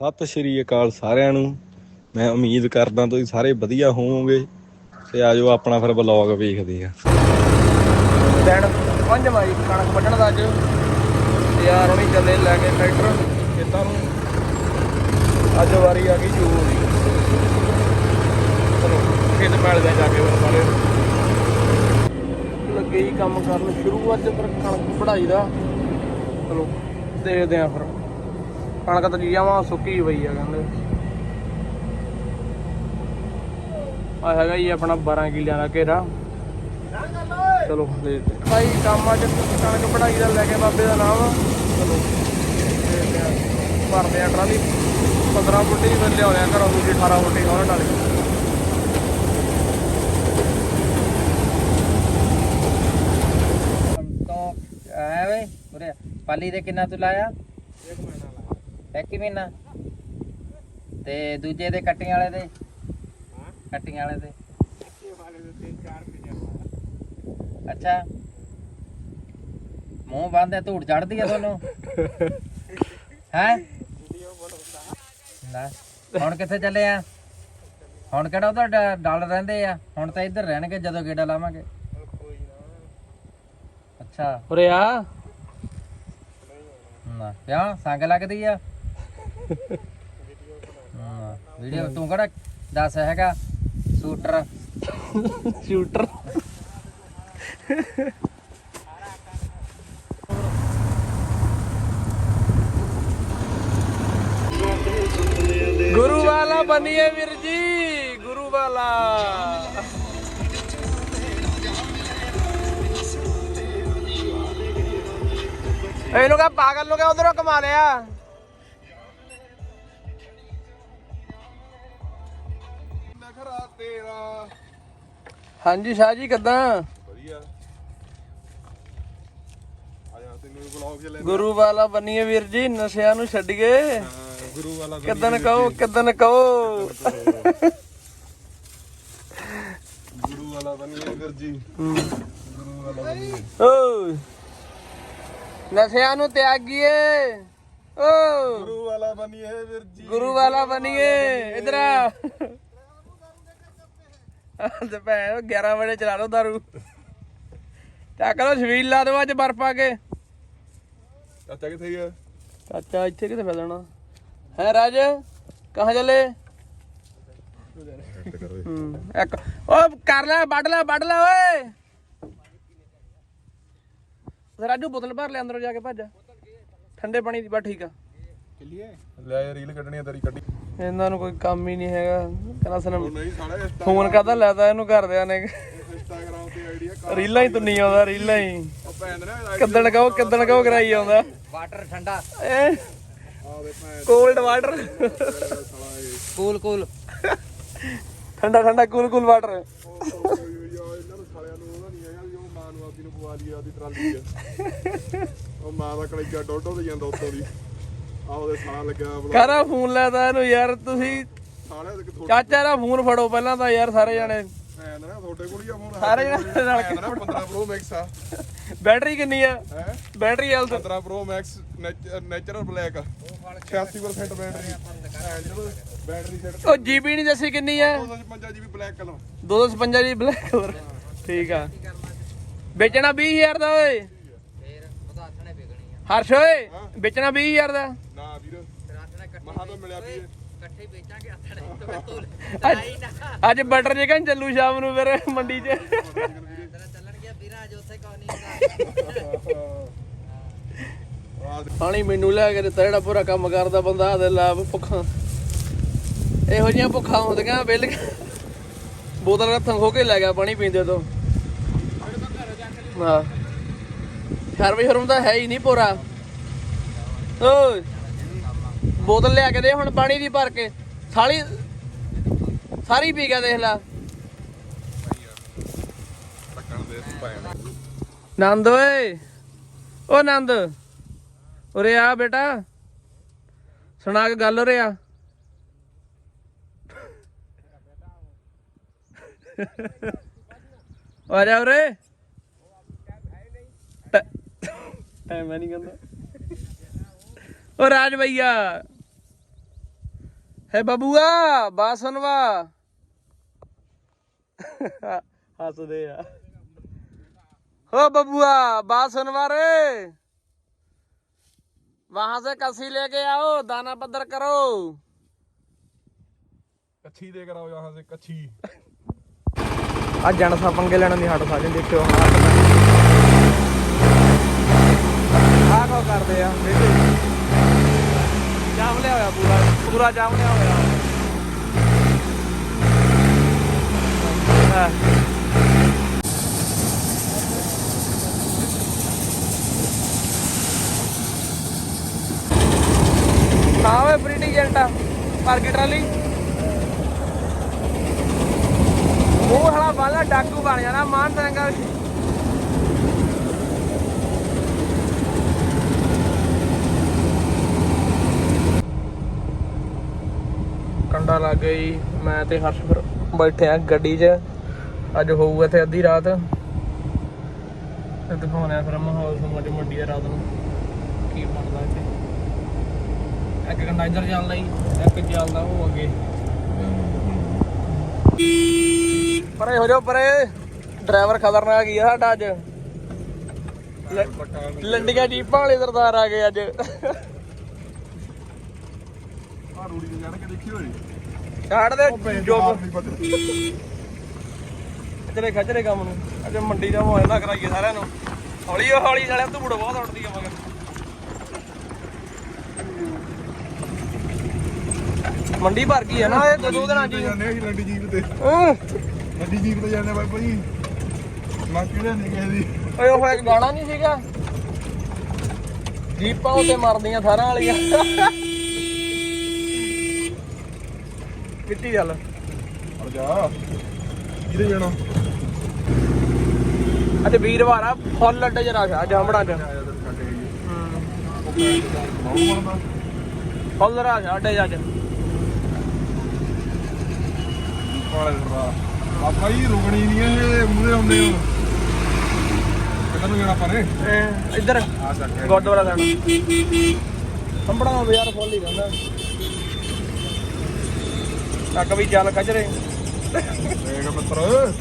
ਸਤਿ ਸ਼੍ਰੀ ਅਕਾਲ ਸਾਰਿਆਂ ਨੂੰ। ਮੈਂ ਉਮੀਦ ਕਰਦਾ ਤੁਸੀਂ ਸਾਰੇ ਵਧੀਆ ਹੋਵੋਗੇ ਤੇ ਆਜੋ ਆਪਣਾ ਫਿਰ ਵਲੌਗ ਵੇਖਦੇ ਆ ਦਿਨ ਪੰਜ ਵਾਰੀ ਕਣਕ ਵੱਢਣ ਦਾ ਅੱਜ। ਤੇ ਯਾਰ ਹੁਣੀ ਚੱਲੇ ਲੈ ਕੇ ਟਰੈਕਟਰ ਖੇਤਾਂ ਨੂੰ। ਅੱਜ ਵਾਰੀ ਆ ਗਈ ਜੂ ਦੀ। ਚਲੋ, ਖੇਤ ਪੈਲ ਜਾ ਕੇ ਫਿਰ ਸਾਰੇ ਲੱਗੇ ਹੀ ਕੰਮ ਕਰਨ ਸ਼ੁਰੂ ਅੱਜ ਫਿਰ ਕਣਕ ਵਢਾਈ ਦਾ। ਚਲੋ, ਦੇਖਦੇ ਆ ਫਿਰ। ਕਣਕ ਤਾਂ ਜੀਵਾਂ ਸੁੱਕੀ ਪਈ ਆ ਕਹਿੰਦੇ। ਆ ਹੈਗਾ ਜੀ ਆਪਣਾ 12 ਕਿੱਲਿਆਂ ਦਾ ਘੇਰਾ। ਚਲੋ ਦੇਖਦੇ ਭਾਈ ਕੰਮ ਅੱਜ ਕਣਕ ਪੜਾਈ ਦਾ ਲੈ ਕੇ ਬਾਬੇ ਦਾ ਨਾਮ। ਚਲੋ। ਭਰਦੇ ਆ ਟਰਾਲੀ। 15 ਫੁੱਟੀ ਫਿਰ ਲਿਆਉਣੇ ਆ ਘਰੋਂ, ਦੂਜੀ 18 ਫੁੱਟੀ ਉਹਨਾਂ ਨਾਲ ਪਾਲੀ ਦੇ ਕਿੰਨਾ ਤੂੰ ਲਾਇਆ? ਇੱਕ ਹੀ ਮਹੀਨਾ ਤੇ ਦੂਜੇ ਦੇ ਕੱਟੀਆਂ ਵਾਲੇ ਦੇ? ਕੱਟੀਆਂ ਵਾਲੇ ਦੇ। ਅੱਛਾ। ਮੂੰਹ ਬੰਦੇ ਧੂੜ ਚੜਦੀ ਆ ਤੁਹਾਨੂੰ? ਹੈ? ਲੈ ਹੁਣ ਕਿੱਥੇ ਚੱਲੇ ਆ? ਹੁਣ ਕਿਹੜਾ ਉਹਦਾ ਡਲ ਰਹਿੰਦੇ ਆ? ਹੁਣ ਤਾਂ ਇੱਧਰ ਰਹਿਣਗੇ ਜਦੋਂ ਗੇੜਾ ਲਾਵਾਂਗੇ। ਅੱਛਾ। ਉਰੇ ਆ। ਨਾ ਕਿਉਂ? ਸੰਗ ਲੱਗਦੀ ਆ? ਹਾਂ। ਵੀਡੀਓ ਤੂੰ ਕਿਹੜਾ ਦੱਸ ਹੈਗਾ? ਸ਼ੂਟਰ। ਸ਼ੂਟਰ। ਗੁਰੂ ਵਾਲਾ ਬਣੀਏ ਵੀਰ ਜੀ ਗੁਰੂ ਵਾਲਾ ਇਹਨੂੰ ਕਹ ਪਾਗਲ ਨੂੰ ਕਹ, ਉਧਰੋਂ ਕਮਾ ਲਿਆ। ਤੇਰਾ। ਹਾਂਜੀ ਸ਼ਾਹ ਜੀ ਕਿਦਾਂ? ਵਧੀਆ। ਆਇਆ ਤੈਨੂੰ ਵਲੌਗ ਚ ਲੈ ਗੁਰੂ ਵਾਲਾ ਬਨੀਏ ਵੀਰ ਜੀ ਨਸ਼ਿਆਂ ਨੂੰ ਛੱਡੀਏ ਗੁਰੂ ਵਾਲਾ ਕਿਦਨ ਕਹੋ ਕਿਦਨ ਕਹੋ। ਗੁਰੂ ਵਾਲਾ ਬਣੀਏ ਵੀਰ ਜੀ। ਗੁਰੂ ਵਾਲਾ ਬਣੀਏ। ਓ ਨਸ਼ਿਆਂ ਨੂੰ ਤਿਆਗੀਏ। ਓ। ਗੁਰੂ ਵਾਲਾ ਬਣੀਏ ਵੀਰ ਜੀ। ਗੁਰੂ ਵਾਲਾ ਬਨੀਏ ਇਧਰ ਆ। ਤੇ ਭੈਣ 11 ਵਜੇ ਚਲਾ ਲਓ ਦਾਰੂ। ਚੱਕ ਲਓ ਛਵੀਲ ਲਾ ਦਿਓ ਅੱਜ ਬਰਫ ਕੇ। ਚਾਚਾ ਕਿੱਥੇ ਗਿਆ? ਚਾਚਾ ਇੱਥੇ ਕਿਤੇ ਫੈਲਣਾ ਹੈ ਰਾਜ ਕਹਾਂ ਚਲੇ? ਹੂੰ ਇੱਕ ਓ ਕਰ ਲੈ ਵੱਢ ਲੈ ਵੱਢ ਲੈ ਓਏ। ਰਾਜੂ ਬੋਤਲ ਭਰ ਲੈ ਅੰਦਰੋਂ ਜਾ ਕੇ ਭੱਜ। ਠੰਡੇ ਪਾਣੀ ਦੀ ਬਾ ਠੀਕ ਆ। ਲੈ ਰੀਲ ਕੱਢਣੀ ਆ ਤੇਰੀ ਕੱਢੀ। ਇਹਨਾਂ ਨੂੰ ਕੋਈ ਕੰਮ ਹੀ ਨਹੀਂ ਹੈਗਾ। ਕਹਿੰਦਾ ਨਹੀਂ ਸਾਲੇ ਫੋਨ ਕਰਦਾ ਲੈਦਾ ਇਹਨੂੰ ਘਰਦਿਆਂ ਨੇ? ਇੰਸਟਾਗ੍ਰਾਮ ਤੇ ਆਈਡੀ ਆ ਰੀਲਾਂ ਹੀ ਤੁੰਨੀ ਆਉਂਦਾ ਰੀਲਾਂ ਹੀ। ਉਹ ਭੈਣ ਨੇ ਕਿੱਦਣ ਕਹੋ ਕਿੱਦਣ ਕਹੋ ਕਰਾਈ ਆਉਂਦਾ। ਵਾਟਰ ਠੰਡਾ। A cold water cool cool ਠੰਡਾ ਠੰਡਾ ਕੂਲ ਕੂਲ ਵਾਟਰ ਓਏ ਯਾਰ ਇਹਨਾਂ ਨੂੰ ਸਾਲਿਆਂ ਨੂੰ ਉਹਦਾ ਨਹੀਂ ਹੈਗਾ ਵੀ ਉਹ ਮਾਂ ਨੂੰ ਆਪਦੀ ਨੂੰ ਪਵਾ ਲਈ ਆਪਦੀ ਟਰਾਲੀ 'ਚ ਉਹ ਮਾਂ ਦਾ ਕਲੇਜਾ ਡੋਡੋ ਤੇ ਜਾਂਦਾ ਉੱਤੋਂ ਦੀ। ਆ ਉਹਦੇ ਸਾਲਾ ਲੱਗਿਆ ਬਲਾ। ਕਾਰਾ ਫੋਨ ਲੈਦਾ ਇਹਨੂੰ ਯਾਰ ਤੁਸੀਂ ਸਾਲੇ ਦੇ ਚਾਚਾ ਦਾ ਫੋਨ ਫੜੋ ਪਹਿਲਾਂ ਤਾਂ ਯਾਰ ਸਾਰੇ ਜਣੇ। ਭੈਣ ਨਾ ਤੁਹਾਡੇ ਕੋਲ ਹੀ ਆ ਫੋਨ। ਸਾਰੇ ਜਣੇ ਨਾਲ ਭੈਣ ਨਾ 15 ਪ੍ਰੋ ਮੈਕਸ ਆ। ਬੈਟਰੀ ਕਿੰਨੀ ਆ? ਹੈ? Battery health 15 Pro Max natural black 86% battery. Battery set ਉਹ ਜੀਬੀ ਨਹੀਂ ਦੱਸੀ ਕਿੰਨੀ ਆ? 255 ਜੀਬੀ ਬਲੈਕ ਕਲਰ 256 ਜੀ ਬਲੈਕ ਕਲਰ ਠੀਕ ਆ। ਵੇਚਣਾ 20000 ਦਾ ਓਏ। ਫੇਰ ਆ। ਹਰਸ਼ ਓਏ ਵੇਚਣਾ 20000 ਦਾ। ਨਾ ਵੀਰ। ਫਿਰ ਆਥਣੇ ਇਕੱਠੇ ਮਹਾ ਤੋਂ ਮਿਲਿਆ ਵੀ ਇਹ। ਇਕੱਠੇ ਹੀ ਵੇਚਾਂਗੇ ਆਥਣੇ ਤੇ ਤੂੰ ਅੱਜ ਅੱਜ ਬਟਰ ਚਿਕਨ ਚੱਲੂ ਸ਼ਾਮ ਨੂੰ ਫਿਰ ਮੰਡੀ 'ਚ। ਤੇਰਾ ਚੱਲਣ ਗਿਆ ਵੀਰਾ ਅੱਜ ਉੱਥੇ ਕੌਣ ਨਹੀਂ ਆ ਦੇ ਪਾਣੀ ਮੈਨੂੰ ਲੈ ਕੇ ਦਿੱਤਾ ਜਿਹੜਾ ਪੂਰਾ ਕੰਮ ਕਰਦਾ ਬੰਦਾ ਆਦੇ ਲਾ ਭੁੱਖਾਂ। ਇਹੋ ਜਿਹੀਆਂ ਭੁੱਖਾਂ ਹੁੰਦੀਆਂ ਬਿੱਲ ਬੋਤਲ ਹੱਥੋਂ ਖੋ ਕੇ ਲੈ ਗਿਆ ਪਾਣੀ ਪੀਂਦੇ ਤੋਂ। ਹਾਂ। ਸ਼ਰਮ ਸ਼ਰਮ ਤਾਂ ਹੈ ਹੀ ਨਹੀਂ ਪੂਰਾ। ਓਏ। ਬੋਤਲ ਲਿਆ ਕੇ ਦੇ ਹੁਣ ਪਾਣੀ ਦੀ ਭਰ ਕੇ। ਸਾਲੀ ਸਾਰੀ ਪੀ ਗਿਆ ਦੇਖ ਲੈ। ਨੰਦ ਓਏ। ਓ ਨੰਦ। ਉਰੇ ਆ ਬੇਟਾ। ਸੁਣਾ ਕੇ ਗੱਲ ਉਰੇ ਆ। ਜਾ ਉਰੇ। ਟਾਈਮ ਨਹੀਂ ਕਹਿੰਦਾ। ਓ ਰਾਜ ਭਈਆ। ਹੈ ਬਬੂਆ ਬਾਤ ਸੁਣਵਾ ਹੱਸਦੇ ਆ हो बबुआ बात सुनवा रे वहां से कसी लेके आओ दाना पदर करो ਕੱਛੀ ਦੇ ਕਰਾਓ ਯਹਾਂ ਸੇ ਕੱਛੀ ਆ ਜਣਸਾ ਪੰਗੇ ਲੈਣ ਦੀ ਹੱਟ ਸਕਦੇ ਦੇਖਿਓ ਆ ਕੋ ਕਰਦੇ ਆ ਦੇਖੋ ਜਾਮ ਲਿਆ ਹੋਇਆ ਪੂਰਾ ਪੂਰਾ ਜਾਮ ਲਿਆ ਹੋਇਆ। ਹਾਂ। ਹਾਂ ਵੇ ਮਾਰਕੀਟ ਵਾਲੀ। ਉਹ ਹਲਾ ਬਾਲਾ ਡਾਕੂ ਬਣ ਜਾਣਾ, ਮਾਨ ਸੰਗਾ ਕੰਡਾ ਲੱਗ ਗਈ ਮੈਂ ਤੇ ਹਰਸ਼ ਫਿਰ ਬੈਠੇ ਆ ਗੱਡੀ 'ਚ। ਅੱਜ ਹੋਊ ਇੱਥੇ ਅੱਧੀ ਰਾਤ। ਤੇ ਦਿਖਾਉਣੇ ਫਿਰ ਮਾਹੌਲ ਸਮਝ ਮੰਡੀ ਆ ਰਾਤ ਨੂੰ। ਕੀ ਬਣਦਾ ਇੱਥੇ। ਇੱਕ ਕੰਡਾ ਇੱਧਰ ਚੱਲਦਾ ਹੀ ਇੱਕ ਚੱਲਦਾ ਉਹ ਅੱਗੇ। ਪਰੇ ਹੋ ਜਾਓ ਪਰੇ। ਡਰਾਈਵਰ ਖਤਰਨਾਕ ਹੀ ਆ ਸਾਡਾ ਅੱਜ। ਲੰਡੀਆਂ ਜੀਪਾਂ ਵਾਲੇ ਸਰਦਾਰ ਆ ਗਏ ਅੱਜ। ਆ ਰੂੜੀ ਤੇ ਜਾਣ ਕੇ ਦੇਖੀ ਹੋਏ ਛੱਡ ਦੇ ਜੋ ਨਹੀਂ ਪਤਾ ਖਚਰੇ ਖਚਰੇ ਕੰਮ ਨੂੰ। ਅੱਜ ਮੰਡੀ ਦਾ ਮਾਹੌਲ ਨਾ ਕਰਾਈਏ ਸਾਰਿਆਂ ਨੂੰ। ਹੌਲੀ ਹੌਲੀ ਸਾਲਿਆ ਧੂੜ ਬਹੁਤ ਉੱਡਦੀ ਆ ਮਗਰ। ਮੰਡੀ ਭਰ ਗਈ ਹੈ ਨਾ ਇਹ ਦੋ ਦੋ ਦਿਨਾਂ ਹੀ। ਜਾਂਦੇ ਅਸੀਂ ਲੰਡੀ ਜੀਪ ਤੇ। ਹੂੰ। ਲੰਡੀ ਜੀਪ ਤੇ ਜਾਂਦੇ ਬਾਬਾ ਜੀ। ਮੈਂ ਕਿਹੜੇ ਨਹੀਂ ਗਏ ਦੀ। ਓਏ ਉਹ ਇੱਕ ਗਾਣਾ ਨਹੀਂ ਸੀਗਾ? ਜੀਪਾਂ ਉੱਤੇ ਮਰਦੀਆਂ ਸਾਰਾਂ ਵਾਲੀਆਂ। ਮਿੱਟੀ ਚੱਲ ਅੜ ਜਾ। ਕਿਹਦੇ ਜਾਣਾ? ਅੱਜ ਵੀਰਵਾਰ ਆ ਫੁੱਲ ਅੱਡੇ ਰਸ਼ ਆ ਜਾਮੜਾਂ ਚ। ਫੁੱਲ ਆ ਅੱਡੇ ਚ ਅੱਜ ਬਾਬਾ ਜੀ ਰੁਕਣੀ ਨਹੀਂ ਇਹ ਮੂਹਰੇ ਆਉਂਦੇ ਹੋ ਕਿੱਧਰ ਨੂੰ ਜਾਣਾ ਪਰੇ ਇੱਧਰ। ਗੁਰਦੁਆਰਾ ਲੈਣਾ ਸੰਭੜਾ ਬਾਜ਼ਾਰ ਫੁੱਲ ਹੀ ਰਹਿੰਦਾ ਟੱਕ ਵੀ ਚੱਲ ਕਚਰੇ ਦੇਖ ਮਿੱਤਰ